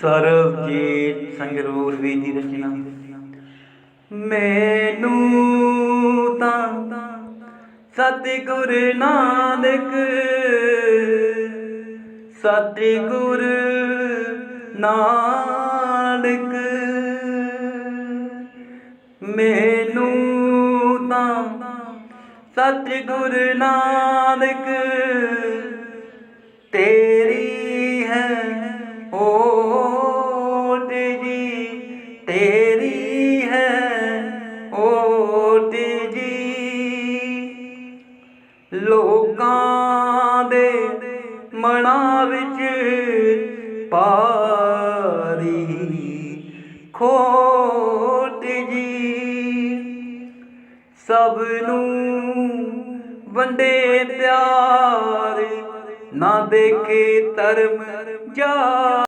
ਸਰਬਜੀਤ ਸੰਗਰੂਰ ਵੀ ਦੀ ਰਚਨਾ ਮੈਨੂੰ ਤਾਂ ਸਤਿਗੁਰ ਨਾਨਕ ਸਤਿਗੁਰ ਨਾਨਕ। ਮੈਨੂੰ ਤਾਂ ਸਤਿਗੁਰ ਨਾਨਕ, ਤੇਰੇ ਜੀ ਤੇਰੀ ਹੈ, ਓਟ ਜੀ। ਲੋਕਾਂ ਦੇ ਮਨਾਂ ਵਿੱਚ ਪਾਰੀ ਖੋਟ ਜੀ। ਸਭ ਨੂੰ ਵੰਡੇ ਪਿਆਰ, ਨਾ ਦੇਖੇ ਧਰਮ ਜਾ